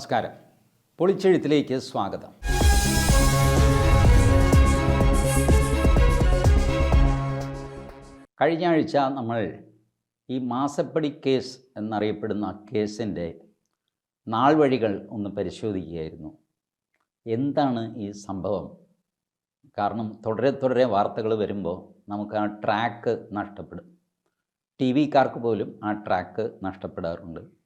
നമസ്കാരം. പൊളിച്ചെഴുത്തിലേക്ക് സ്വാഗതം. കഴിഞ്ഞ ആഴ്ച നമ്മൾ ഈ മാസപ്പടി കേസ് എന്നറിയപ്പെടുന്ന കേസിന്റെ നാൾ വഴികൾ ഒന്ന് പരിശോധിക്കുകയായിരുന്നു. എന്താണ് ഈ സംഭവം? കാരണം തുടരെ തുടരെ വാർത്തകൾ വരുമ്പോൾ നമുക്ക് ആ ട്രാക്ക് നഷ്ടപ്പെടും. ടി വിക്കാർക്ക് പോലും ആ ട്രാക്ക് നഷ്ടപ്പെടാറുണ്ട്.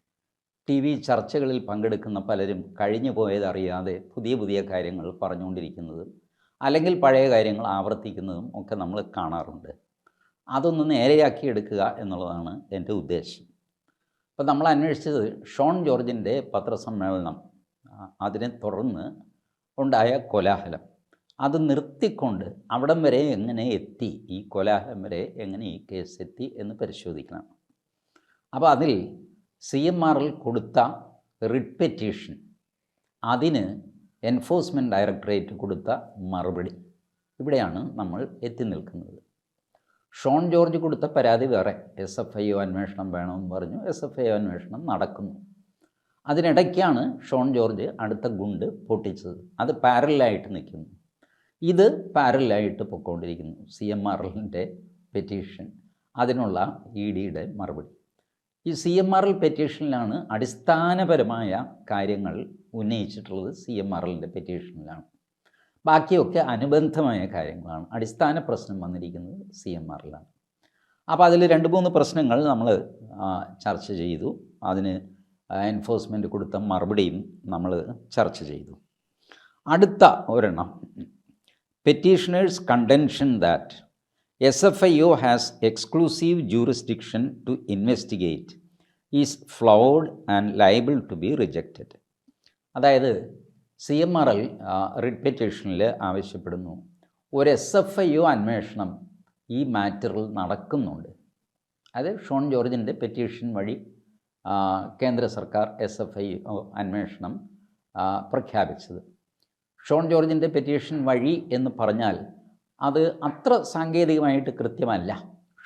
ടി വി ചർച്ചകളിൽ പങ്കെടുക്കുന്ന പലരും കഴിഞ്ഞു പോയതറിയാതെ പുതിയ പുതിയ കാര്യങ്ങൾ പറഞ്ഞുകൊണ്ടിരിക്കുന്നതും അല്ലെങ്കിൽ പഴയ കാര്യങ്ങൾ ആവർത്തിക്കുന്നതും ഒക്കെ നമ്മൾ കാണാറുണ്ട്. അതൊന്ന് നേരെയാക്കി എടുക്കുക എന്നുള്ളതാണ് എന്റെ ഉദ്ദേശം. അപ്പോൾ നമ്മൾ അന്വേഷിച്ചത് ഷോൺ ജോർജിന്റെ പത്രസമ്മേളനം അതിനെ തുടർന്ന് ഉണ്ടായ കോലാഹലം. അത് നിർത്തിക്കൊണ്ട് അവിടം വരെ എങ്ങനെ എത്തി ഈ കോലാഹലം വരെ എങ്ങനെ ഈ കേസ് എത്തി എന്ന് പരിശോധിക്കണം. അപ്പോൾ അതിൽ സി എം ആറിൽ കൊടുത്ത റിട്ട് പെറ്റീഷൻ. അതിന് എൻഫോഴ്സ്മെന്റ് ഡയറക്ടറേറ്റ് കൊടുത്ത മറുപടി. ഇവിടെയാണ് നമ്മൾ എത്തി നിൽക്കുന്നത്. ഷോൺ ജോർജ് കൊടുത്ത പരാതി വേറെ. എസ് എഫ് ഐ ഒ അന്വേഷണം വേണമെന്ന് പറഞ്ഞു. എസ് എഫ് ഐ ഒ അന്വേഷണം നടക്കുന്നു. അതിനിടയ്ക്കാണ് ഷോൺ ജോർജ് അടുത്ത ഗുണ്ട് പൊട്ടിച്ചത്. അത് പാരലായിട്ട് നിൽക്കുന്നു. ഇത് പാരലായിട്ട് പൊയ്ക്കൊണ്ടിരിക്കുന്നു സി എം എല്ലിന്റെ പെറ്റീഷൻ. അതിനുള്ള ഇ ഡിയുടെ മറുപടി. ഈ സി എം ആർ എൽ പെറ്റീഷനിലാണ് അടിസ്ഥാനപരമായ കാര്യങ്ങൾ ഉന്നയിച്ചിട്ടുള്ളത് സി എം ആർ എല്ലിന്റെ പെറ്റീഷനിലാണ് ബാക്കിയൊക്കെ അനുബന്ധമായ കാര്യങ്ങളാണ്. അടിസ്ഥാന പ്രശ്നം വന്നിരിക്കുന്നത് സി എം ആറിലാണ് അപ്പോൾ അതിൽ രണ്ട് മൂന്ന് പ്രശ്നങ്ങൾ നമ്മൾ ചർച്ച ചെയ്തു. അതിന് എൻഫോഴ്സ്മെന്റ് കൊടുത്ത മറുപടിയും നമ്മൾ ചർച്ച ചെയ്തു. അടുത്ത ഒരെണ്ണം. Petitioners contention that S F I O has exclusive jurisdiction to investigate is flawed and liable to be rejected അതായത് C M R L writ പെറ്റീഷനിൽ ആവശ്യപ്പെടുന്നു. ഒരു എസ് എഫ് ഐ ഒ അന്വേഷണം ഈ മാറ്ററിൽ നടക്കുന്നുണ്ട്. അത് ഷോൺ ജോർജിന്റെ പെറ്റീഷൻ വഴി കേന്ദ്ര സർക്കാർ എസ് എഫ് ഐ ഒ അന്വേഷണം പ്രഖ്യാപിച്ചത്. ഷോൺ ജോർജിന്റെ പെറ്റീഷൻ വഴി എന്ന് പറഞ്ഞാൽ അത് അത്ര സാങ്കേതികമായിട്ട് കൃത്യമല്ല.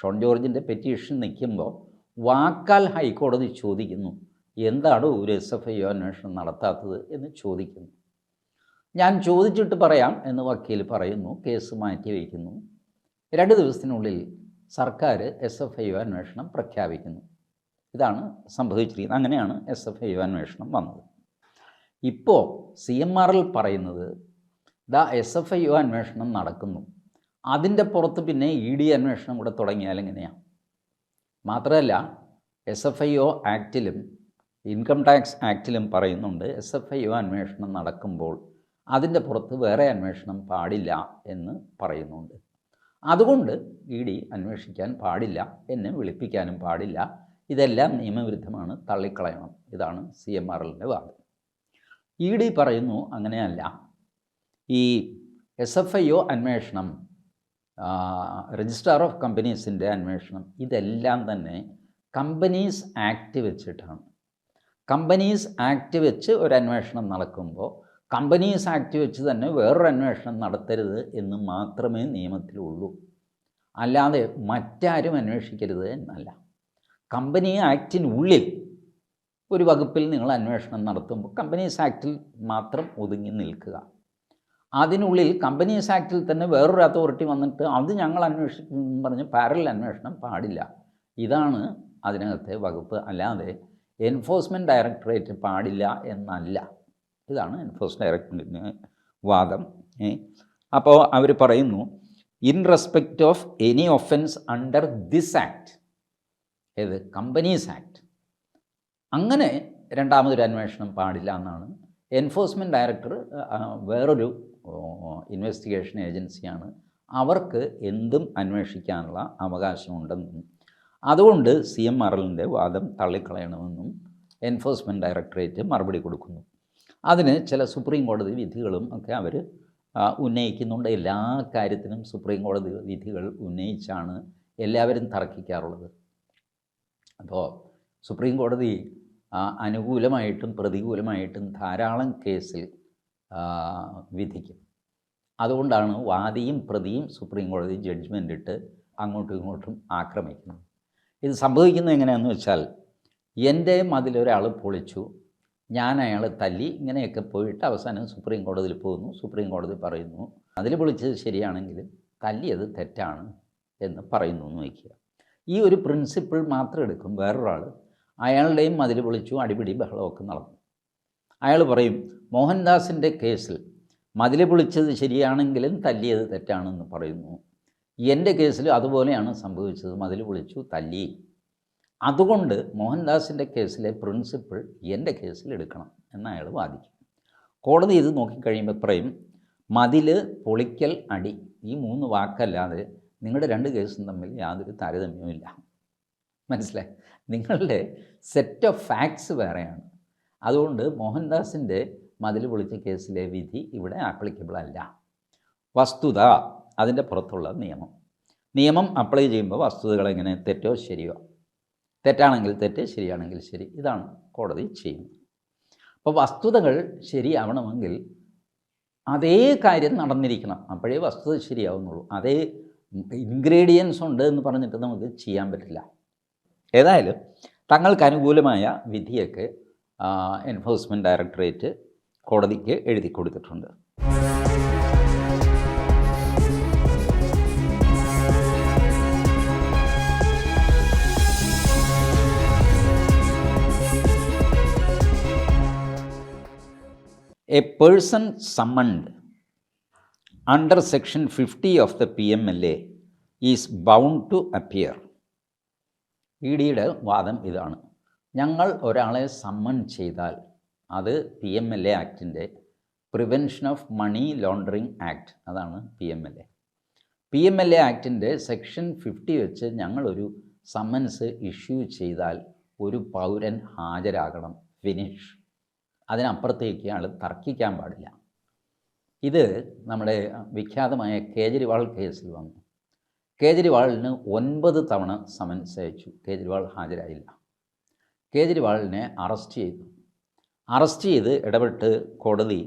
ഷോൺ ജോർജിന്റെ പെറ്റീഷൻ നിൽക്കുമ്പോൾ വാക്കാൽ ഹൈക്കോടതി ചോദിക്കുന്നു. എന്താണ് ഒരു എസ് എഫ് ഐ അന്വേഷണം നടത്താത്തത് എന്ന് ചോദിക്കുന്നു. ഞാൻ ചോദിച്ചിട്ട് പറയാം എന്ന് വക്കീൽ പറയുന്നു. കേസ് മാറ്റി വയ്ക്കുന്നു. രണ്ട് ദിവസത്തിനുള്ളിൽ സർക്കാർ എസ് എഫ് ഐ അന്വേഷണം പ്രഖ്യാപിക്കുന്നു. ഇതാണ് സംഭവിച്ചിരിക്കുന്നത്. അങ്ങനെയാണ് എസ് എഫ് ഐ അന്വേഷണം വന്നത്. ഇപ്പോൾ സി എം ആർ എൽ പറയുന്നത് ദാ എസ് എഫ് ഐ അന്വേഷണം നടക്കുന്നു. അതിന്റെ പുറത്ത് പിന്നെ ഇ ഡി അന്വേഷണം കൂടെ തുടങ്ങിയാൽ എങ്ങനെയാണ് മാത്രമല്ല എസ് എഫ് ഐ ഒ ആക്റ്റിലും ഇൻകം ടാക്സ് ആക്റ്റിലും പറയുന്നുണ്ട് എസ് എഫ് ഐ ഒ അന്വേഷണം നടക്കുമ്പോൾ അതിന്റെ പുറത്ത് വേറെ അന്വേഷണം പാടില്ല എന്ന് പറയുന്നുണ്ട്. അതുകൊണ്ട് ഇ ഡി അന്വേഷിക്കാൻ പാടില്ല എന്നെ വിളിപ്പിക്കാനും പാടില്ല. ഇതെല്ലാം നിയമവിരുദ്ധമാണ് തള്ളിക്കളയണം. ഇതാണ് സി എം ആർ എല്ലിന്റെ വാദം. ഇ ഡി പറയുന്നു അങ്ങനെയല്ല. ഈ എസ് എഫ് ഐ ഒ അന്വേഷണം രജിസ്ട്രാർ ഓഫ് കമ്പനീസിന്റെ അന്വേഷണം. ഇതെല്ലാം തന്നെ കമ്പനീസ് ആക്ട് വെച്ചിട്ടാണ്. കമ്പനീസ് ആക്ട് വെച്ച് ഒരു അന്വേഷണം നടക്കുമ്പോൾ കമ്പനീസ് ആക്ട് വെച്ച് തന്നെ വേറൊരു അന്വേഷണം നടത്തരുത് എന്ന് മാത്രമേ നിയമത്തിലുള്ളൂ. അല്ലാതെ മറ്റാരും അന്വേഷിക്കരുത് എന്നല്ല. കമ്പനി ആക്റ്റിനുള്ളിൽ ഒരു വകുപ്പിൽ നിങ്ങൾ അന്വേഷണം നടത്തുമ്പോൾ കമ്പനീസ് ആക്റ്റിൽ മാത്രം ഒതുങ്ങി നിൽക്കുക. അതിനുള്ളിൽ കമ്പനീസ് ആക്റ്റിൽ തന്നെ വേറൊരു അതോറിറ്റി വന്നിട്ട് അത് ഞങ്ങൾ അന്വേഷിക്കും പറഞ്ഞ് പാരലൽ അന്വേഷണം പാടില്ല. ഇതാണ് അതിനകത്തെ വകുപ്പ്. അല്ലാതെ എൻഫോഴ്സ്മെന്റ് ഡയറക്ടറേറ്റ് പാടില്ല എന്നല്ല. ഇതാണ് എൻഫോഴ്സ്മെന്റ് ഡയറക്ടറേറ്റിന് വാദം. അപ്പോൾ അവർ പറയുന്നു in respect of any offence under this act ഏത്? Companies act. അങ്ങനെ രണ്ടാമതൊരു അന്വേഷണം പാടില്ല എന്നാണ് എൻഫോഴ്സ്മെന്റ് ഡയറക്ടർ വേറൊരു ഇൻവെസ്റ്റിഗേഷൻ ഏജൻസിയാണ്. അവർക്ക് എന്തും അന്വേഷിക്കാനുള്ള അവകാശമുണ്ടെന്നും അതുകൊണ്ട് സി എം എല്ലിന്റെ വാദം തള്ളിക്കളയണമെന്നും എൻഫോഴ്സ്മെന്റ് ഡയറക്ടറേറ്റ് മറുപടി കൊടുക്കുന്നു. അതിന് ചില സുപ്രീം കോടതി വിധികളും ഒക്കെ അവർ ഉന്നയിക്കുന്നുണ്ട്. എല്ലാ കാര്യത്തിനും സുപ്രീം കോടതി വിധികൾ ഉന്നയിച്ചാണ് എല്ലാവരും തർക്കിക്കാറുള്ളത്. അപ്പോൾ സുപ്രീം കോടതി അനുകൂലമായിട്ടും പ്രതികൂലമായിട്ടും ധാരാളം കേസിൽ വിധിക്കും. അതുകൊണ്ടാണ് വാദിയും പ്രതിയും സുപ്രീം കോടതി ജഡ്ജ്മെന്റ് ഇട്ട് അങ്ങോട്ടും ഇങ്ങോട്ടും ആക്രമിക്കുന്നത്. ഇത് സംഭവിക്കുന്നത് എങ്ങനെയാണെന്ന് വെച്ചാൽ എന്റെ മതിലൊരാൾ പൊളിച്ചു ഞാൻ അയാളെ തല്ലി ഇങ്ങനെയൊക്കെ പോയിട്ട് അവസാനം സുപ്രീം കോടതിയിൽ പോകുന്നു. സുപ്രീം കോടതി പറയുന്നു അതിൽ വിളിച്ചത് ശരിയാണെങ്കിൽ തല്ലിയത് തെറ്റാണ് എന്ന് പറയുന്നു എന്ന് വയ്ക്കുക. ഈ ഒരു പ്രിൻസിപ്പിൾ മാത്രം എടുക്കും വേറൊരാൾ. അയാളുടെയും മതിൽ പൊളിച്ചു അടിപിടി ബഹളമൊക്കെ നടന്നു അയാൾ പറയും മോഹൻദാസിന്റെ കേസിൽ മതിൽ പൊളിച്ചത് ശരിയാണെങ്കിലും തല്ലിയത് തെറ്റാണെന്ന് പറയുന്നു. എന്റെ കേസിൽ അതുപോലെയാണ് സംഭവിച്ചത്. മതിൽ പൊളിച്ചു തല്ലി. അതുകൊണ്ട് മോഹൻദാസിന്റെ കേസിലെ പ്രിൻസിപ്പിൾ എന്റെ കേസിൽ എടുക്കണം എന്ന് അയാൾ വാദിക്കും. കോടതി ഇത് നോക്കിക്കഴിയുമ്പോൾ പറയും മതിൽ പൊളിക്കൽ അടി ഈ മൂന്ന് വാക്കല്ലാതെ നിങ്ങളുടെ രണ്ട് കേസും തമ്മിൽ യാതൊരു താരതമ്യവുമില്ല. മനസ്സിലായി? നിങ്ങളുടെ സെറ്റ് ഓഫ് ഫാക്ട്സ് വേറെയാണ്. അതുകൊണ്ട് മോഹൻദാസിന്റെ മതിൽ പൊളിച്ച കേസിലെ വിധി ഇവിടെ ആപ്ലിക്കബിൾ അല്ല. വസ്തുത അതിന്റെ പുറത്തുള്ള നിയമം. നിയമം അപ്ലൈ ചെയ്യുമ്പോൾ വസ്തുതകൾ എങ്ങനെ തെറ്റോ ശരിയോ? തെറ്റാണെങ്കിൽ തെറ്റ് ശരിയാണെങ്കിൽ ശരി. ഇതാണ് കോടതി ചെയ്യുന്നത്. അപ്പോൾ വസ്തുതകൾ ശരിയാവണമെങ്കിൽ അതേ കാര്യം നടന്നിരിക്കണം. അപ്പോഴേ വസ്തുത ശരിയാവുന്നുള്ളൂ. അതേ ഇൻഗ്രീഡിയൻസ് ഉണ്ട് എന്ന് പറഞ്ഞിട്ട് നമുക്ക് ചെയ്യാൻ പറ്റില്ല. ഏതായാലും തങ്ങൾക്ക് അനുകൂലമായ വിധിയൊക്കെ എൻഫോഴ്സ്മെന്റ് ഡയറക്ടറേറ്റ് കോടതിക്ക് എഴുതി കൊടുത്തിട്ടുണ്ട്. A person summoned under section fifty of the P M L A is bound to appear E ഡിയുടെ വാദം ഇതാണ്. ഞങ്ങൾ ഒരാളെ സമ്മൺ ചെയ്താൽ അത് P M L A ആക്ടിന്റെ prevention of money laundering act അതാണ് P M L A P M L A ആക്ടിന്റെ section fifty വെച്ച് ഞങ്ങളൊരു സമ്മൻസ് ഇഷ്യൂ ചെയ്താൽ ഒരു പൗരൻ ഹാജരാകണം. ഫിനിഷ് അതിനപ്പുറത്തേക്ക് ആൾ തർക്കിക്കാൻ പാടില്ല. ഇത് നമ്മുടെ വിഖ്യാതമായ കേജ്രിവാൾ കേസിൽ വന്നു. കേജ്രിവാളിന് ഒൻപത് തവണ സമൻസ് അയച്ചു. കേജ്രിവാൾ ഹാജരായില്ല. കേജ്രിവാളിനെ അറസ്റ്റ് ചെയ്തു. അറസ്റ്റ് ചെയ്ത് ഇടപെട്ട് കോടതി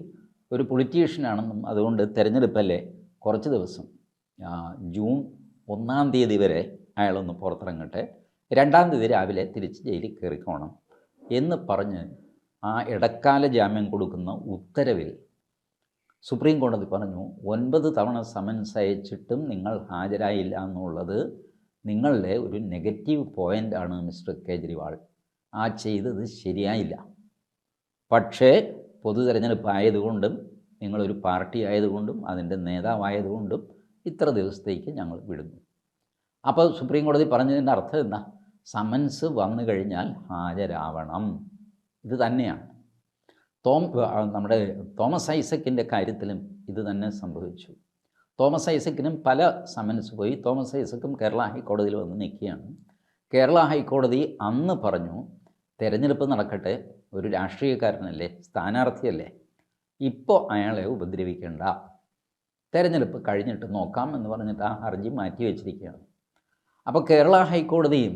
ഒരു പൊളിറ്റീഷ്യനാണെന്നും അതുകൊണ്ട് തിരഞ്ഞെടുപ്പല്ലേ കുറച്ച് ദിവസം. ജൂൺ ഒന്നാം തീയതി വരെ അയാളൊന്ന് പുറത്തിറങ്ങട്ടെ. രണ്ടാം തീയതി രാവിലെ തിരിച്ച് ജയിലിൽ കയറിക്കോണം എന്ന് പറഞ്ഞ് ആ ഇടക്കാല ജാമ്യം കൊടുക്കുന്ന ഉത്തരവിൽ സുപ്രീം കോടതി പറഞ്ഞു ഒൻപത് തവണ സമൻസ് അയച്ചിട്ടും നിങ്ങൾ ഹാജരായില്ല എന്നുള്ളത് നിങ്ങളുടെ ഒരു നെഗറ്റീവ് പോയിന്റാണ് മിസ്റ്റർ കേജ്രിവാൾ. ആ ചെയ്തത് ശരിയായില്ല. പക്ഷേ പൊതു തിരഞ്ഞെടുപ്പ് ആയതുകൊണ്ടും നിങ്ങളൊരു പാർട്ടി ആയതുകൊണ്ടും അതിന്റെ നേതാവായതുകൊണ്ടും ഇത്ര ദിവസത്തേക്ക് ഞങ്ങൾ വിടുന്നു. അപ്പോൾ സുപ്രീം കോടതി പറഞ്ഞതിന്റെ അർത്ഥം എന്താ? സമൻസ് വന്നു കഴിഞ്ഞാൽ ഹാജരാവണം. ഇത് തന്നെയാണ്. തോം നമ്മുടെ തോമസ് ഐസക്കിന്റെ കാര്യത്തിലും ഇത് തന്നെ സംഭവിച്ചു. തോമസ് ഐസക്കിനും പല സമൻസ് പോയി. തോമസ് ഐസക്കും കേരള ഹൈക്കോടതിയിൽ വന്ന് നിൽക്കുകയാണ്. കേരള ഹൈക്കോടതി അന്ന് പറഞ്ഞു തെരഞ്ഞെടുപ്പ് നടക്കട്ടെ ഒരു രാഷ്ട്രീയക്കാരനല്ലേ സ്ഥാനാർത്ഥിയല്ലേ ഇപ്പോൾ അയാളെ ഉപദ്രവിക്കേണ്ട. തെരഞ്ഞെടുപ്പ് കഴിഞ്ഞിട്ട് നോക്കാം എന്ന് പറഞ്ഞിട്ട് ആ ഹർജി മാറ്റി വെച്ചിരിക്കുകയാണ്. അപ്പോൾ കേരള ഹൈക്കോടതിയും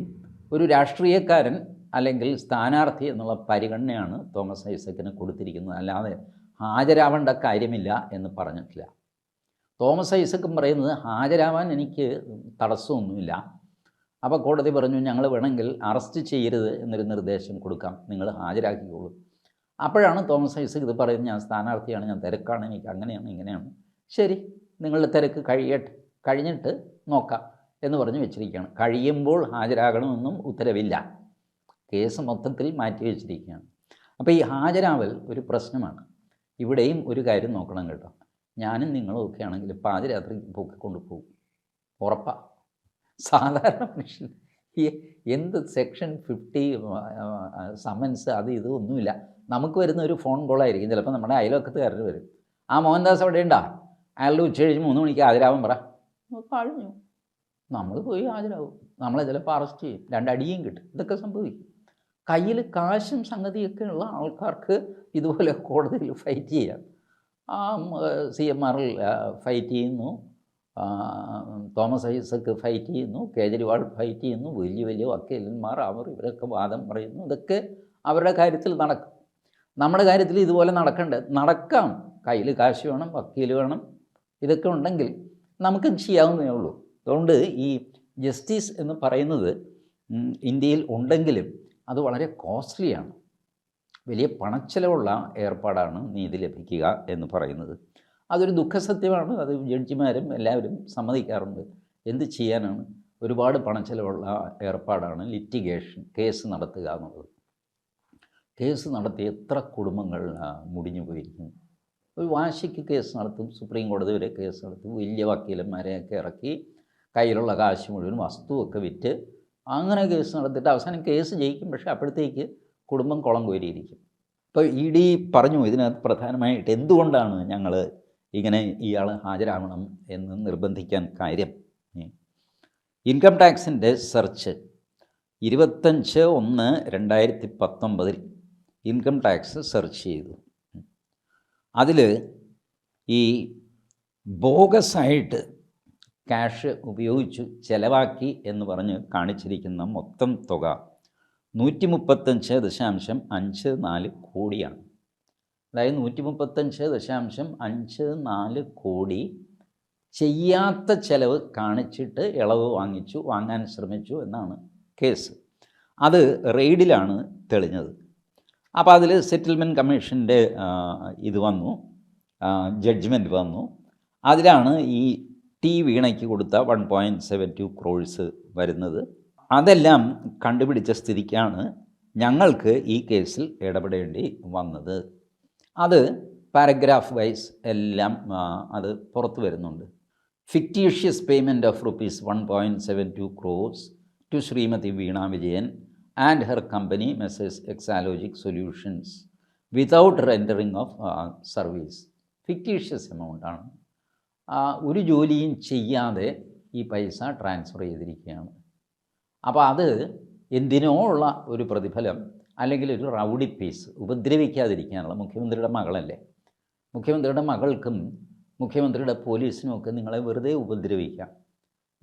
ഒരു രാഷ്ട്രീയക്കാരൻ അല്ലെങ്കിൽ സ്ഥാനാർത്ഥി എന്നുള്ള പരിഗണനയാണ് തോമസ് ഐസക്കിന് കൊടുത്തിരിക്കുന്നത്. അല്ലാതെ ഹാജരാവേണ്ട കാര്യമില്ല എന്ന് പറഞ്ഞിട്ടില്ല. തോമസ് ഐസക്കും പറയുന്നത് ഹാജരാവാൻ എനിക്ക് തടസ്സമൊന്നുമില്ല. അപ്പോൾ കോടതി പറഞ്ഞു ഞങ്ങൾ വേണമെങ്കിൽ അറസ്റ്റ് ചെയ്യരുത് എന്നൊരു നിർദ്ദേശം കൊടുക്കാം. നിങ്ങൾ ഹാജരാക്കിക്കോളൂ. അപ്പോഴാണ് തോമസ് ഐസക് ഇത് പറയുന്നത് ഞാൻ സ്ഥാനാർത്ഥിയാണ് ഞാൻ തിരക്കാണ് എനിക്ക് അങ്ങനെയാണ് ഇങ്ങനെയാണ്. ശരി നിങ്ങളുടെ തിരക്ക് കഴിയട്ടെ കഴിഞ്ഞിട്ട് നോക്കാം എന്ന് പറഞ്ഞ് വെച്ചിരിക്കുകയാണ്. കഴിയുമ്പോൾ ഹാജരാകണമെന്നും ഉത്തരവില്ല. കേസ് മൊത്തത്തിൽ മാറ്റി വെച്ചിരിക്കുകയാണ്. അപ്പോൾ ഈ ഹാജരാവൽ ഒരു പ്രശ്നമാണ്. ഇവിടെയും ഒരു കാര്യം നോക്കണം കേട്ടോ. ഞാനും നിങ്ങളും ഒക്കെ ആണെങ്കിൽ പാതിരാത്രി പൊക്കിക്കൊണ്ട് പോകും. ഉറപ്പാ. സാധാരണ മനുഷ്യൻ. ഈ എന്ത് സെക്ഷൻ ഫിഫ്റ്റി സമൻസ് അത് ഇത് ഒന്നുമില്ല. നമുക്ക് വരുന്ന ഒരു ഫോൺ കോളായിരിക്കും. ചിലപ്പോൾ നമ്മുടെ അയൽവക്കത്തുകാരന് വരും. ആ മോഹൻദാസ് അവിടെ ഉണ്ടാ അയാളുടെ ഉച്ച കഴിഞ്ഞ് മൂന്ന് മണിക്ക് ഹാജരാവും പറ. കഴിഞ്ഞു നമ്മൾ പോയി ഹാജരാകും നമ്മളെ ചിലപ്പോൾ അറസ്റ്റ് ചെയ്യും. രണ്ടടിയും കിട്ടും. ഇതൊക്കെ സംഭവിക്കും. കയ്യിൽ കാശും സംഗതിയൊക്കെ ഉള്ള ആൾക്കാർക്ക് ഇതുപോലെ കോടതിയിൽ ഫൈറ്റ് ചെയ്യാം. ആ സി എം ആറിൽ ഫൈറ്റ് ചെയ്യുന്നു. തോമസ് ഐസക്ക് ഫൈറ്റ് ചെയ്യുന്നു കേജ്രിവാൾ ഫൈറ്റ് ചെയ്യുന്നു വലിയ വലിയ വക്കീലന്മാർ അവർ ഇവരൊക്കെ വാദം പറയുന്നു. ഇതൊക്കെ അവരുടെ കാര്യത്തിൽ നടക്കും. നമ്മുടെ കാര്യത്തിൽ ഇതുപോലെ നടക്കണ്ടേ. നടക്കാം. കയ്യിൽ കാശ് വേണം വക്കീൽ വേണം ഇതൊക്കെ ഉണ്ടെങ്കിൽ നമുക്ക് ചെയ്യാവുന്നേ ഉള്ളൂ. അതുകൊണ്ട് ഈ ജസ്റ്റിസ് എന്ന് പറയുന്നത് ഇന്ത്യയിൽ ഉണ്ടെങ്കിലും അത് വളരെ കോസ്റ്റ്ലിയാണ് വലിയ പണച്ചെലവുള്ള ഏർപ്പാടാണ് നീതി ലഭിക്കുക എന്ന് പറയുന്നത്. അതൊരു ദുഃഖസത്യമാണ്. അത് ജഡ്ജിമാരും എല്ലാവരും സമ്മതിക്കാറുണ്ട്. എന്ത് ചെയ്യാനാണ്? ഒരുപാട് പണം ചിലവുള്ള ഏർപ്പാടാണ് ലിറ്റിഗേഷൻ കേസ് നടത്തുക എന്നുള്ളത്. കേസ് നടത്തി എത്ര കുടുംബങ്ങൾ മുടിഞ്ഞു പോയിരിക്കുന്നു. ഒരു വാശിക്ക് കേസ് നടത്തും സുപ്രീം കോടതി വരെ കേസ് നടത്തും വലിയ വക്കീലന്മാരെയൊക്കെ ഇറക്കി കയ്യിലുള്ള കാശ് മുഴുവൻ വസ്തുവൊക്കെ വിറ്റ് അങ്ങനെ കേസ് നടത്തിയിട്ട് അവസാനം കേസ് ജയിക്കും. പക്ഷേ അപ്പോഴത്തേക്ക് കുടുംബം കുളം കോരിയിരിക്കും. ഇപ്പോൾ ഇ ഡി പറഞ്ഞു ഇതിനകത്ത് പ്രധാനമായിട്ട് എന്തുകൊണ്ടാണ് ഞങ്ങൾ ഇങ്ങനെ ഇയാൾ ഹാജരാകണം എന്ന് നിർബന്ധിക്കാൻ കാര്യം. ഇൻകം ടാക്സിന്റെ സെർച്ച് ഇരുപത്തഞ്ച് ഒന്ന് രണ്ടായിരത്തി പത്തൊമ്പതിൽ ഇൻകം ടാക്സ് സെർച്ച് ചെയ്തു. അതിൽ ഈ ബോഗസായിട്ട് ക്യാഷ് ഉപയോഗിച്ചു ചെലവാക്കി എന്ന് പറഞ്ഞ് കാണിച്ചിരിക്കുന്ന മൊത്തം തുക നൂറ്റി മുപ്പത്തഞ്ച് ദശാംശം അഞ്ച് നാല് കോടിയാണ്. അതായത് നൂറ്റി മുപ്പത്തഞ്ച് ദശാംശം അഞ്ച് നാല് കോടി ചെയ്യാത്ത ചെലവ് കാണിച്ചിട്ട് ഇളവ് വാങ്ങിച്ചു വാങ്ങാൻ ശ്രമിച്ചു എന്നാണ് കേസ്. അത് റെയ്ഡിലാണ് തെളിഞ്ഞത്. അപ്പോൾ അതിൽ സെറ്റിൽമെന്റ് കമ്മീഷന്റെ ഇത് വന്നു ജഡ്ജ്മെന്റ് വന്നു. അതിലാണ് ഈ ടി വീണയ്ക്ക് കൊടുത്ത one point seven two crores വരുന്നത്. അതെല്ലാം കണ്ടുപിടിച്ച സ്ഥിതിക്കാണ് ഞങ്ങൾക്ക് ഈ കേസിൽ ഇടപെടേണ്ടി വന്നത്. അത് പാരഗ്രാഫ് വൈസ് എല്ലാം അത് പുറത്തു വരുന്നുണ്ട്. Fictitious payment of rupees one point seven two crore to Shrimati Veena Vijayan and her company Messrs Exalogic solutions without rendering of service fictitious എമൗണ്ടാണ് ഒരു ജോലിയും ചെയ്യാതെ ഈ പൈസ ട്രാൻസ്ഫർ ചെയ്തിരിക്കുകയാണ്. അപ്പോൾ അത് എന്തിനോ ഉള്ള ഒരു പ്രതിഫലം അല്ലെങ്കിൽ ഒരു റൗഡി പീസ് ഉപദ്രവിക്കാതിരിക്കാനുള്ള മുഖ്യമന്ത്രിയുടെ മകളല്ലേ? മുഖ്യമന്ത്രിയുടെ മകൾക്കും മുഖ്യമന്ത്രിയുടെ പോലീസിനും ഒക്കെ നിങ്ങളെ വെറുതെ ഉപദ്രവിക്കാം.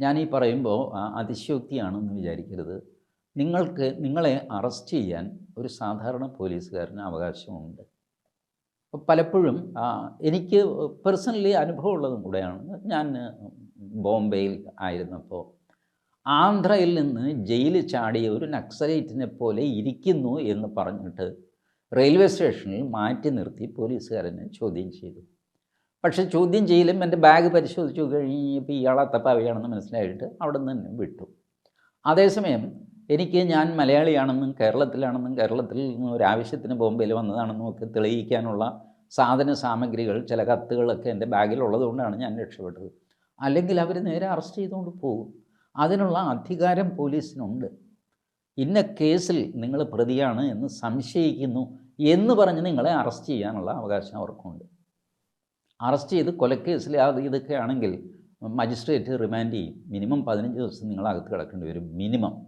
ഞാൻ ഈ പറയുമ്പോൾ അതിശയോക്തിയാണെന്ന് വിചാരിക്കരുത്. നിങ്ങൾക്ക് നിങ്ങളെ അറസ്റ്റ് ചെയ്യാൻ ഒരു സാധാരണ പോലീസുകാരന് അവകാശമുണ്ട്. പലപ്പോഴും എനിക്ക് പേഴ്സണലി അനുഭവമുള്ളതും കൂടെയാണ്. ഞാൻ ബോംബെയിൽ ആയിരുന്നപ്പോൾ ആന്ധ്രയിൽ നിന്ന് ജയിലിൽ ചാടിയ ഒരു നക്സലേറ്റിനെ പോലെ ഇരിക്കുന്നു എന്ന് പറഞ്ഞിട്ട് റെയിൽവേ സ്റ്റേഷനിൽ മാറ്റി നിർത്തി പോലീസുകാരനെ ചോദ്യം ചെയ്തു. പക്ഷേ ചോദ്യം ചെയ്യലും എന്റെ ബാഗ് പരിശോധിച്ചു കഴിഞ്ഞപ്പോൾ ഇയാളെ തപ്പാവയാണെന്ന് മനസ്സിലായിട്ട് അവിടെ നിന്ന് തന്നെ വിട്ടു. അതേസമയം എനിക്ക് ഞാൻ മലയാളിയാണെന്നും കേരളത്തിലാണെന്നും കേരളത്തിൽ നിന്ന് ഒരു ആവശ്യത്തിന് ബോംബെയിൽ വന്നതാണെന്നും ഒക്കെ തെളിയിക്കാനുള്ള സാധന സാമഗ്രികൾ ചില കത്തുകളൊക്കെ എന്റെ ബാഗിലുള്ളതുകൊണ്ടാണ് ഞാൻ രക്ഷപ്പെട്ടത്. അല്ലെങ്കിൽ അവർ നേരെ അറസ്റ്റ് ചെയ്തുകൊണ്ട് പോകും. അതിനുള്ള അധികാരം പോലീസിനുണ്ട്. ഇന്ന കേസിൽ നിങ്ങൾ പ്രതിയാണ് എന്ന് സംശയിക്കുന്നു എന്ന് പറഞ്ഞ് നിങ്ങളെ അറസ്റ്റ് ചെയ്യാനുള്ള അവകാശം അവർക്കുണ്ട്. അറസ്റ്റ് ചെയ്ത് കൊലക്കേസിൽ അത് ഇതൊക്കെ ആണെങ്കിൽ മജിസ്ട്രേറ്റ് റിമാൻഡ് ചെയ്യും. മിനിമം പതിനഞ്ച് ദിവസം നിങ്ങളകത്ത് കിടക്കേണ്ടി വരും മിനിമം.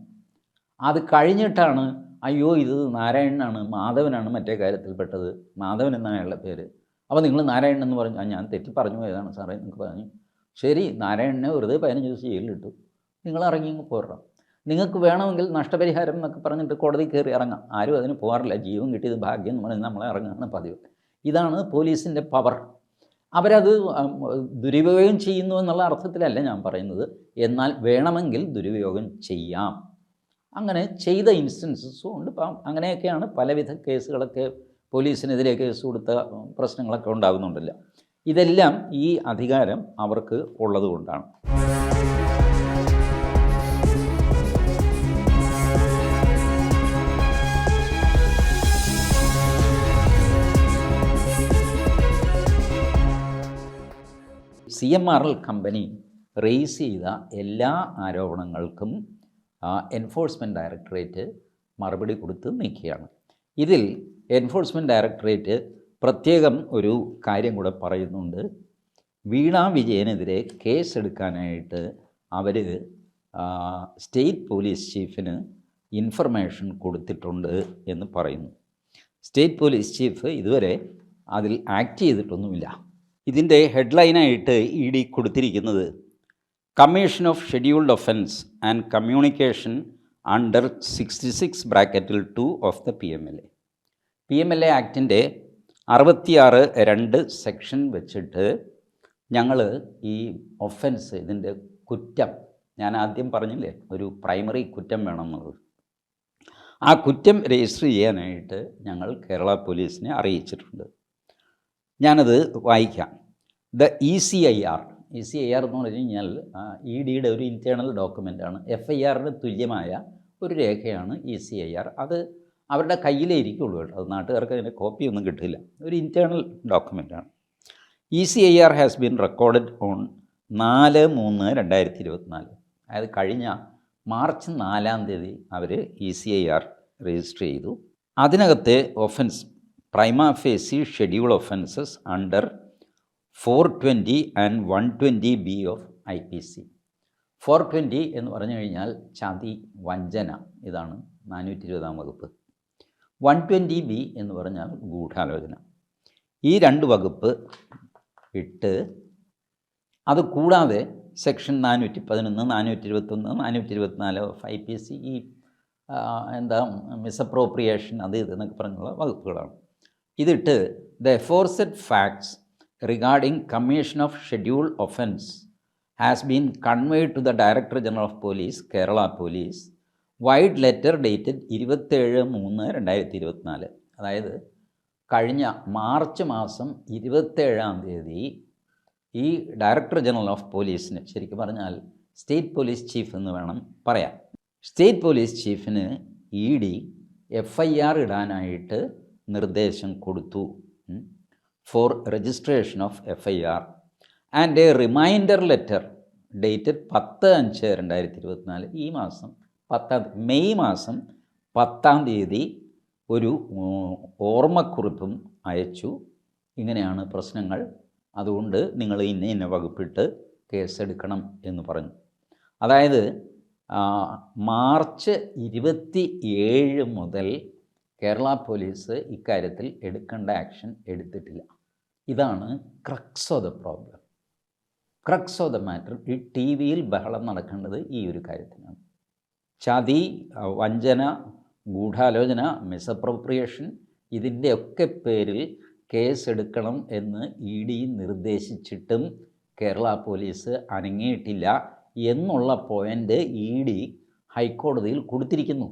അത് കഴിഞ്ഞിട്ടാണ് അയ്യോ ഇത് നാരായണനാണ് മാധവനാണ് മറ്റേ കാര്യത്തിൽപ്പെട്ടത്. മാധവൻ എന്നാണ് പേര്. അപ്പോൾ നിങ്ങൾ നാരായണൻ എന്ന് പറഞ്ഞു ഞാൻ തെറ്റി പറഞ്ഞു പോയതാണ് സാറേ എന്നൊക്കെ പറഞ്ഞു. ശരി നാരായണനെ വെറുതെ പതിനഞ്ച് ദിവസം ജയിലിലിട്ടു നിങ്ങൾ ഇറങ്ങി പോരണം നിങ്ങൾക്ക് വേണമെങ്കിൽ നഷ്ടപരിഹാരം എന്നൊക്കെ പറഞ്ഞിട്ട് കോടതി കയറി ഇറങ്ങാം. ആരും അതിന് പോകാറില്ല ജീവൻ കിട്ടിയത് ഭാഗ്യം. നമ്മൾ നമ്മളെ ഇറങ്ങുകയാണ് പതിവ്. ഇതാണ് പോലീസിന്റെ പവർ. അവരത് ദുരുപയോഗം ചെയ്യുന്നു എന്നുള്ള അർത്ഥത്തിലല്ല ഞാൻ പറയുന്നത്. എന്നാൽ വേണമെങ്കിൽ ദുരുപയോഗം ചെയ്യാം. അങ്ങനെ ചെയ്ത ഇൻസ്റ്റൻസസും ഉണ്ട്. ഇപ്പം അങ്ങനെയൊക്കെയാണ് പലവിധ കേസുകളൊക്കെ പോലീസിനെതിരെ കേസ് കൊടുത്ത പ്രശ്നങ്ങളൊക്കെ ഉണ്ടാകുന്നുണ്ടല്ലോ. ഇതെല്ലാം ഈ അധികാരം അവർക്ക് ഉള്ളതുകൊണ്ടാണ്. C M R L company raise ചെയ്ത എല്ലാ ആരോപണങ്ങൾക്കും എൻഫോഴ്സ്മെന്റ് ഡയറക്ടറേറ്റ് മറുപടി കൊടുത്ത് നിൽക്കുകയാണ് ഇതിൽ എൻഫോഴ്സ്മെന്റ് ഡയറക്ടറേറ്റ് പ്രത്യേകം ഒരു കാര്യം കൂടെ പറയുന്നുണ്ട്. വീണ വിജയനെതിരെ കേസ് എടുക്കാനായിട്ട് അവർ സ്റ്റേറ്റ് പോലീസ് ചീഫിന് ഇൻഫർമേഷൻ കൊടുത്തിട്ടുണ്ട് എന്ന് പറയുന്നു. സ്റ്റേറ്റ് പോലീസ് ചീഫ് ഇതുവരെ അതിൽ ആക്ട് ചെയ്തിട്ടൊന്നുമില്ല. ഇതിന്റെ ഹെഡ്ലൈനായിട്ട് ഇ ഡി കൊടുത്തിരിക്കുന്നത് commission of scheduled offence and communication under sixty six ബ്രാക്കറ്റിൽ two of the P M L A. P M L A ആക്ടിന്റെ അറുപത്തിയാറ് രണ്ട് സെക്ഷൻ വെച്ചിട്ട് ഞങ്ങൾ ഈ ഒഫൻസ് ഇതിന്റെ കുറ്റം ഞാൻ ആദ്യം പറഞ്ഞില്ലേ ഒരു പ്രൈമറി കുറ്റം വേണമെന്നുള്ളത്. ആ കുറ്റം രജിസ്റ്റർ ചെയ്യാനായിട്ട് ഞങ്ങൾ കേരള പോലീസിനെ അറിയിച്ചിട്ടുണ്ട്. ഞാനത് വായിക്കാം. The E C I R E C I R എന്ന് പറഞ്ഞു കഴിഞ്ഞാൽ ഇ ഡിയുടെ ഒരു ഇന്റേർണൽ ഡോക്യുമെന്റാണ് എഫ് ഐ ആറിന് തുല്യമായ ഒരു രേഖയാണ് ഇ സി ഐ ആർ അത് അവരുടെ കയ്യിലേ ഇരിക്കുള്ളൂ കേട്ടോ. അത് നാട്ടുകാർക്ക് അതിന്റെ കോപ്പിയൊന്നും കിട്ടില്ല. ഒരു internal ഡോക്യുമെന്റാണ് E C I R has been recorded on നാല് മൂന്ന് രണ്ടായിരത്തി ഇരുപത്തിനാല് അതായത് കഴിഞ്ഞ മാർച്ച് നാലാം തീയതി അവർ E C I R register ചെയ്തു. അതിനകത്തെ offence prima facie schedule offences under four twenty and one twenty B of I P C four twenty എന്ന് പറഞ്ഞു കഴിഞ്ഞാൽ ചതി വഞ്ചന ഇതാണ് നാനൂറ്റി ഇരുപതാം വകുപ്പ്. വൺ ട്വന്റി ബി എന്ന് പറഞ്ഞാൽ ഗൂഢാലോചന. ഈ രണ്ട് വകുപ്പ് ഇട്ട് അത് കൂടാതെ സെക്ഷൻ നാനൂറ്റി പതിനൊന്ന് നാനൂറ്റി ഇരുപത്തൊന്ന് നാനൂറ്റി ഇരുപത്തിനാല് ഓഫ് ഐ പി സി ഈ എന്താ മിസ്അപ്രോപ്രിയേഷൻ അത് ഇത് എന്നൊക്കെ പറഞ്ഞുള്ള വകുപ്പുകളാണ്. ഇതിട്ട് the aforesaid facts regarding commission of schedule offence has been conveyed to the director general of police Kerala police vide letter dated ഇരുപത്തേഴ് മൂന്ന് രണ്ടായിരത്തി ഇരുപത്തിനാല് അതായത് കഴിഞ്ഞ മാർച്ച് മാസം ഇരുപത്തേഴാം തീയതി ഈ ഡയറക്ടർ ജനറൽ ഓഫ് പോലീസിന് ശരിക്കും പറഞ്ഞാൽ സ്റ്റേറ്റ് പോലീസ് ചീഫ് എന്ന് വേണം പറയാം state police ചീഫിന് E D F I R ഇടാനായിട്ട് നിർദ്ദേശം കൊടുത്തു for registration of F I R and a reminder letter dated പത്ത് അഞ്ച് രണ്ടായിരത്തി ഇരുപത്തിനാല് ഈ മാസം പത്താം മെയ് മാസം പത്താം തീയതി ഒരു ഓർമ്മക്കുറിപ്പും അയച്ചു. ഇങ്ങനെയാണ് പ്രശ്നങ്ങൾ. അതുകൊണ്ട് നിങ്ങൾ ഇന്ന ഇന്ന വകുപ്പിട്ട് കേസെടുക്കണം എന്ന് പറഞ്ഞു. അതായത് മാർച്ച് ഇരുപത്തി ഏഴ് മുതൽ കേരള പോലീസ് ഇക്കാര്യത്തിൽ എടുക്കേണ്ട ആക്ഷൻ എടുത്തിട്ടില്ല. ഇതാണ് crux of the problem crux of the matter ഈ ടി വിയിൽ ബഹളം നടക്കേണ്ടത് ഈ ഒരു കാര്യത്തിനാണ്. ചതി വഞ്ചന ഗൂഢാലോചന മിസ്അപ്രോപ്രിയേഷൻ ഇതിന്റെയൊക്കെ പേരിൽ കേസെടുക്കണം എന്ന് ഇ ഡി നിർദ്ദേശിച്ചിട്ടും കേരള പോലീസ് അനങ്ങിയിട്ടില്ല എന്നുള്ള പോയിന്റ് ഇ ഡി ഹൈക്കോടതിയിൽ കൊടുത്തിരിക്കുന്നു.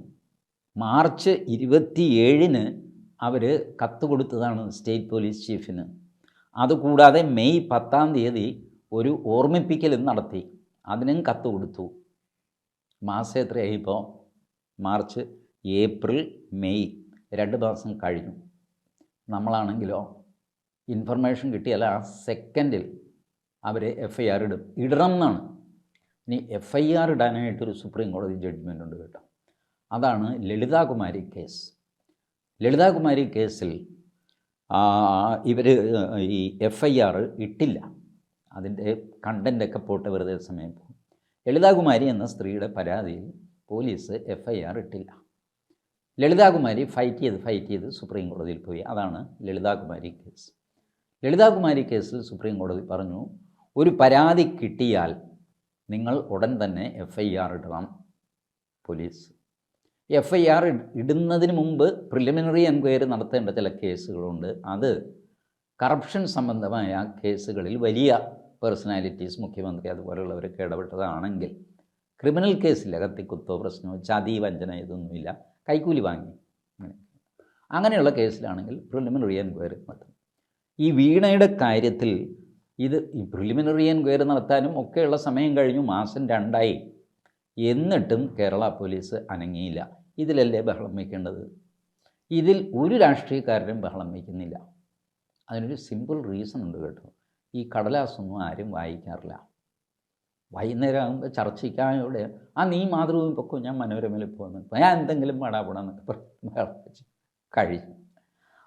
മാർച്ച് ഇരുപത്തിയേഴിന് അവർ കത്ത് കൊടുത്തതാണ് സ്റ്റേറ്റ് പോലീസ് ചീഫിന്. അതുകൂടാതെ മെയ് പത്താം തീയതി ഒരു ഓർമ്മിപ്പിക്കലും നടത്തി. അതിനും കത്ത് കൊടുത്തു. മാസം എത്രയായി ഇപ്പോൾ മാർച്ച് ഏപ്രിൽ മെയ് രണ്ട് മാസം കഴിഞ്ഞു. നമ്മളാണെങ്കിലോ ഇൻഫർമേഷൻ കിട്ടിയാൽ ആ സെക്കൻഡിൽ അവർ എഫ് ഐ ആർ ഇടും. ഇടണം എന്നാണ്. ഇനി എഫ് ഐ ആർ ഇടാനായിട്ടൊരു സുപ്രീം കോടതി ജഡ്ജ്മെന്റ് ഉണ്ട് കേട്ടോ. അതാണ് ലളിതാകുമാരി കേസ്. ലളിതാകുമാരി കേസിൽ ഇവർ ഈ എഫ് ഐ ആർ ഇട്ടില്ല. അതിന്റെ കണ്ടന്റൊക്കെ പോട്ട് വെറുതെ സമയം പോകും. ലളിതാകുമാരി എന്ന സ്ത്രീയുടെ പരാതിയിൽ പോലീസ് എഫ് ഐ ആർ ഇട്ടില്ല. ലളിതാകുമാരി ഫൈറ്റ് ചെയ്ത് ഫൈറ്റ് ചെയ്ത് സുപ്രീം കോടതിയിൽ പോയി. അതാണ് ലളിതാകുമാരി കേസ്. ലളിതാകുമാരി കേസിൽ സുപ്രീം കോടതി പറഞ്ഞു ഒരു പരാതി കിട്ടിയാൽ നിങ്ങൾ ഉടൻ തന്നെ എഫ് ഐ ആർ ഇടണം പോലീസ് എഫ് ഐ ആർ ഇടുന്നതിന് മുമ്പ് പ്രിലിമിനറി എൻക്വയറി നടത്തേണ്ട ചില കേസുകളുണ്ട്. അത് കറപ്ഷൻ സംബന്ധമായ കേസുകളിൽ വലിയ പേഴ്സണാലിറ്റീസ് മുഖ്യമന്ത്രി അതുപോലെയുള്ളവരൊക്കെ ഇടപെട്ടതാണെങ്കിൽ ക്രിമിനൽ കേസില്ല കത്തിക്കുത്തോ പ്രശ്നമോ ചതി വഞ്ചന ഇതൊന്നുമില്ല. കൈക്കൂലി വാങ്ങി. അങ്ങനെയുള്ള കേസിലാണെങ്കിൽ പ്രിലിമിനറി എൻക്വയറി നടത്തും. ഈ വീണയുടെ കാര്യത്തിൽ ഇത് ഈ പ്രിലിമിനറി എൻക്വയറി നടത്താനും ഒക്കെയുള്ള സമയം കഴിഞ്ഞു. മാസം രണ്ടായി. എന്നിട്ടും കേരള പോലീസ് അനങ്ങിയില്ല. ഇതിലല്ലേ ബഹളം വയ്ക്കേണ്ടത്? ഇതിൽ ഒരു രാഷ്ട്രീയക്കാരനും ബഹളം വയ്ക്കുന്നില്ല. അതിനൊരു സിമ്പിൾ റീസൺ ഉണ്ട് കേട്ടോ. ഈ കടലാസൊന്നും ആരും വായിക്കാറില്ല. വൈകുന്നേരം ആകുമ്പോൾ ചർച്ചയ്ക്കായോടെ ആ നീ മാതൃഭൂമി പൊക്കോ ഞാൻ മനോരമയിൽ പോകുന്നു. ഞാൻ എന്തെങ്കിലും പാടാപ്പെടാന്നൊക്കെ പറഞ്ഞ് കഴിയും.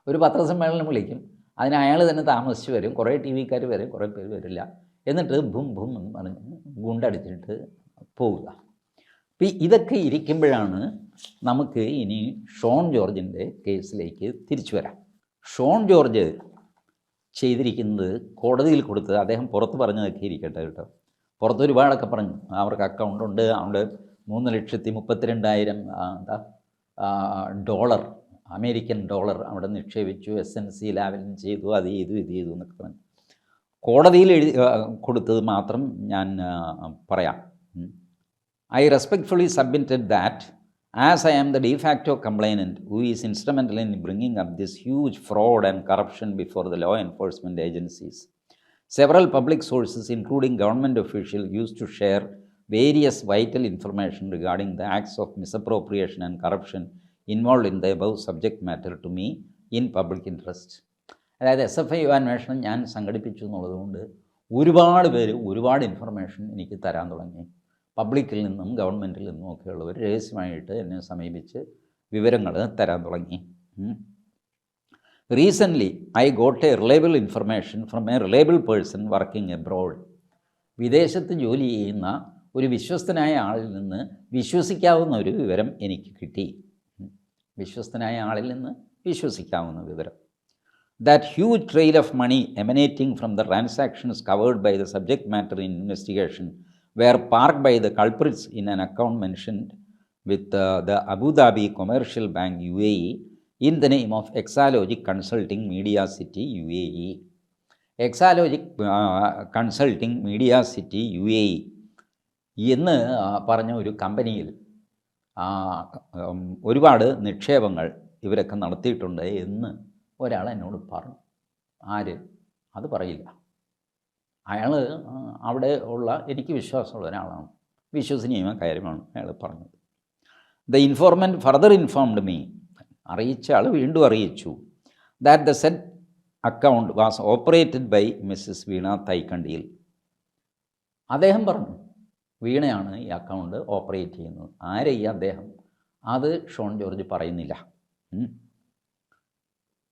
ഒരു പത്രസമ്മേളനം വിളിക്കും. അതിന് അയാൾ തന്നെ താമസിച്ച് വരും. കുറേ ടി വിക്കാർ വരും കുറേ പേര് വരില്ല. എന്നിട്ട് ഭും ഭും എന്ന് പറഞ്ഞ് ഗുണ്ടടിച്ചിട്ട് പോവുക. അപ്പം ഇതൊക്കെ ഇരിക്കുമ്പോഴാണ് നമുക്ക് ഇനി ഷോൺ ജോർജിന്റെ കേസിലേക്ക് തിരിച്ചു വരാം. ഷോൺ ജോർജ് ചെയ്തിരിക്കുന്നത് കോടതിയിൽ കൊടുത്തത് അദ്ദേഹം പുറത്ത് പറഞ്ഞതൊക്കെ ഇരിക്കട്ടെ കേട്ടോ. പുറത്ത് ഒരുപാടൊക്കെ പറഞ്ഞു. അവർക്ക് അക്കൗണ്ട് ഉണ്ട്. അവിടെ മൂന്ന് ലക്ഷത്തി മുപ്പത്തിരണ്ടായിരം എന്താ ഡോളർ അമേരിക്കൻ ഡോളർ അവിടെ നിക്ഷേപിച്ചു. എസ് എൻ സി ലാവലിൻ ചെയ്തു. അത് ചെയ്തു ഇത് ചെയ്തു എന്നൊക്കെ പറഞ്ഞു. കോടതിയിൽ എഴുതി കൊടുത്തത് മാത്രം ഞാൻ പറയാം. I respectfully submitted that As I am the de facto complainant who is instrumental in bringing up this huge fraud and corruption before the law enforcement agencies, several public sources, including government officials, used to share various vital information regarding the acts of misappropriation and corruption involved in the above subject matter to me in public interest. അതായത് S F I അന്വേഷണം ഞാൻ സംഘടിപ്പിച്ചു എന്നുള്ളതുകൊണ്ട് ഒരുപാട് പേര് ഒരുപാട് information എനിക്ക് തരാൻ തുടങ്ങി പബ്ലിക്കിൽ നിന്നും ഗവൺമെന്റിൽ നിന്നും ഒക്കെയുള്ളവർ രഹസ്യമായിട്ട് എന്നെ സമീപിച്ച് വിവരങ്ങൾ തരാൻ തുടങ്ങി. Recently I got a reliable information from a reliable person working abroad വിദേശത്ത് ജോലി ചെയ്യുന്ന ഒരു വിശ്വസ്തനായ ആളിൽ നിന്ന് വിശ്വസിക്കാവുന്ന ഒരു വിവരം എനിക്ക് കിട്ടി. വിശ്വസ്തനായ ആളിൽ നിന്ന് വിശ്വസിക്കാവുന്ന വിവരം. That huge trail of money emanating from the transactions covered by the subject matter in investigation were parked by the culprits in an account mentioned with uh, the Abu Dhabi Commercial Bank UAE in the name of Exalogic Consulting Media City UAE. Exalogic consulting media city U A E എന്ന് പറഞ്ഞ ഒരു കമ്പനിയിൽ ഒരുപാട് നിക്ഷേപങ്ങൾ ഇവരൊക്കെ നടത്തിയിട്ടുണ്ട് എന്ന് ഒരാൾ എന്നോട് പറഞ്ഞു ആര് അത് പറയില്ല അയാൾ അവിടെ ഉള്ള എനിക്ക് വിശ്വാസമുള്ള ഒരാളാണ്. വിശ്വസനീയമായ കാര്യമാണ് അയാൾ പറഞ്ഞത്. The informant further informed me അറിയിച്ച ആൾ വീണ്ടും അറിയിച്ചു. That the said account was operated by Mrs Veena Thaikandiyil അദ്ദേഹം പറഞ്ഞു വീണയാണ് ഈ അക്കൗണ്ട് ഓപ്പറേറ്റ് ചെയ്യുന്നത്. ആരെ ഈ അദ്ദേഹം? അത് ഷോൺ ജോർജ് പറയുന്നില്ല.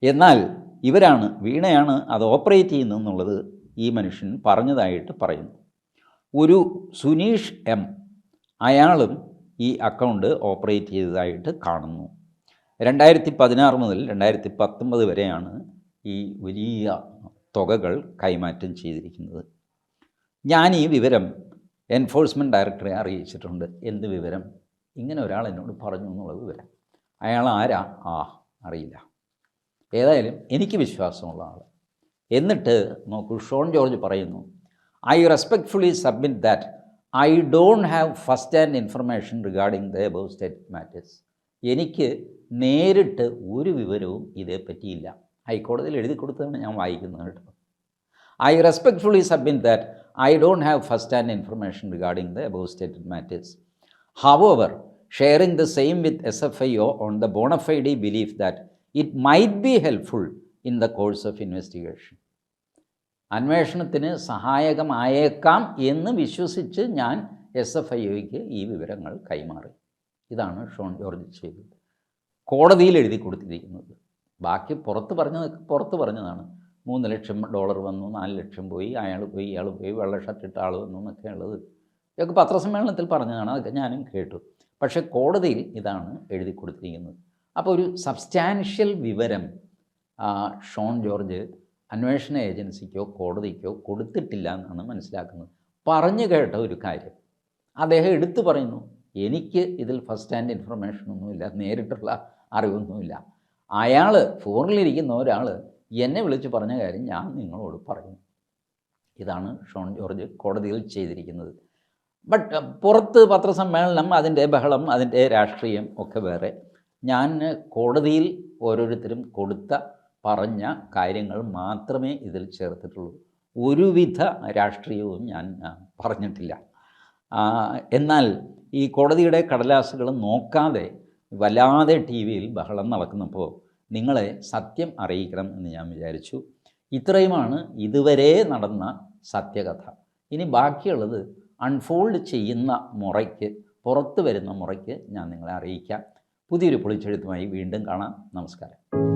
എന്നാൽ ഇവരാണ് വീണയാണ് അത് ഓപ്പറേറ്റ് ചെയ്യുന്നത് എന്നുള്ളത് ഈ മനുഷ്യൻ പറഞ്ഞതായിട്ട് പറയുന്നു. ഒരു സുനീഷ് എം അയാളും ഈ അക്കൗണ്ട് ഓപ്പറേറ്റ് ചെയ്തതായിട്ട് കാണുന്നു. രണ്ടായിരത്തി പതിനാറ് മുതൽ രണ്ടായിരത്തി പത്തൊമ്പത് വരെയാണ് ഈ വലിയ തുകകൾ കൈമാറ്റം ചെയ്തിരിക്കുന്നത്. ഞാൻ ഈ വിവരം എൻഫോഴ്സ്മെന്റ് ഡയറക്ടറെ അറിയിച്ചിട്ടുണ്ട്. എന്ത് വിവരം? ഇങ്ങനെ ഒരാൾ എന്നോട് പറഞ്ഞു എന്നുള്ള വിവരം. അയാൾ ആരാ? ആ അറിയില്ല. ഏതായാലും എനിക്ക് വിശ്വാസമുള്ള ആൾ എന്നിട്ട് നോക്കൂ ഷോൺ ജോർജ് പറയുന്നു I respectfully submit that I don't have first hand information regarding the above state matters എനിക്ക് നേരിട്ട് ഒരു വിവരവും ഇതേ പറ്റിയില്ല. ഹൈക്കോടതിയിൽ എഴുതി കൊടുത്തതാണ് ഞാൻ വായിക്കുന്നത് കേട്ടോ. I respectfully submit that I don't have first hand information regarding the above stated matters however sharing the same with S F I O on the bona fide belief that it might be helpful in the course of investigation. അന്വേഷണത്തിന് സഹായകമായേക്കാം എന്ന് വിശ്വസിച്ച് ഞാൻ S F I ഒക്ക് ഈ വിവരങ്ങൾ കൈമാറി. ഇതാണ് ഷോൺ ജോർജ് ചെയ്തത്. കോടതിയിൽ എഴുതി കൊടുത്തിരിക്കുന്നത്. ബാക്കി പുറത്ത് പറഞ്ഞത് പുറത്ത് പറഞ്ഞതാണ്. മൂന്ന് ലക്ഷം ഡോളർ വന്നു നാല് ലക്ഷം പോയി അയാൾ പോയി ഇയാൾ പോയി വെള്ള ഷർട്ടിട്ട ആൾ വന്നു എന്നൊക്കെ ഉള്ളത്. ഇതൊക്കെ പത്രസമ്മേളനത്തിൽ പറഞ്ഞതാണ് അതൊക്കെ ഞാനും കേട്ടു. പക്ഷേ കോടതിയിൽ ഇതാണ് എഴുതി കൊടുത്തിരിക്കുന്നത്. അപ്പോൾ ഒരു സബ്സ്റ്റാൻഷ്യൽ വിവരം ഷോൺ ജോർജ് അന്വേഷണ ഏജൻസിക്കോ കോടതിക്കോ കൊടുത്തിട്ടില്ല എന്നാണ് മനസ്സിലാക്കുന്നത്. പറഞ്ഞു കേട്ട ഒരു കാര്യം. അദ്ദേഹം എടുത്തു പറയുന്നു എനിക്ക് ഇതിൽ ഫസ്റ്റ് ഹാൻഡ് ഇൻഫർമേഷൻ ഒന്നുമില്ല നേരിട്ടുള്ള അറിവൊന്നുമില്ല. അയാൾ ഫോണിലിരിക്കുന്ന ഒരാൾ എന്നെ വിളിച്ച് പറഞ്ഞ കാര്യം ഞാൻ നിങ്ങളോട് പറയുന്നു. ഇതാണ് ഷോൺ ജോർജ് കോടതിയിൽ ചെയ്തിരിക്കുന്നത്. ബട്ട് പുറത്ത് പത്രസമ്മേളനം അതിന്റെ ബഹളം അതിന്റെ രാഷ്ട്രീയം ഒക്കെ വേറെ. ഞാൻ കോടതിയിൽ ഓരോരുത്തരും കൊടുത്ത പറഞ്ഞ കാര്യങ്ങൾ മാത്രമേ ഇതിൽ ചേർത്തിട്ടുള്ളൂ. ഒരുവിധ രാഷ്ട്രീയവും ഞാൻ പറഞ്ഞിട്ടില്ല. എന്നാൽ ഈ കോടതിയുടെ കടലാസുകൾ നോക്കാതെ വല്ലാതെ ടി വിയിൽ ബഹളം നടക്കുന്നപ്പോൾ നിങ്ങളെ സത്യം അറിയിക്കണം എന്ന് ഞാൻ വിചാരിച്ചു. ഇത്രയുമാണ് ഇതുവരെ നടന്ന സത്യകഥ. ഇനി ബാക്കിയുള്ളത് അൺഫോൾഡ് ചെയ്യുന്ന മുറയ്ക്ക് പുറത്തു വരുന്ന മുറയ്ക്ക് ഞാൻ നിങ്ങളെ അറിയിക്കാം. പുതിയൊരു പൊളിച്ചെഴുത്തുമായി വീണ്ടും കാണാം. നമസ്കാരം.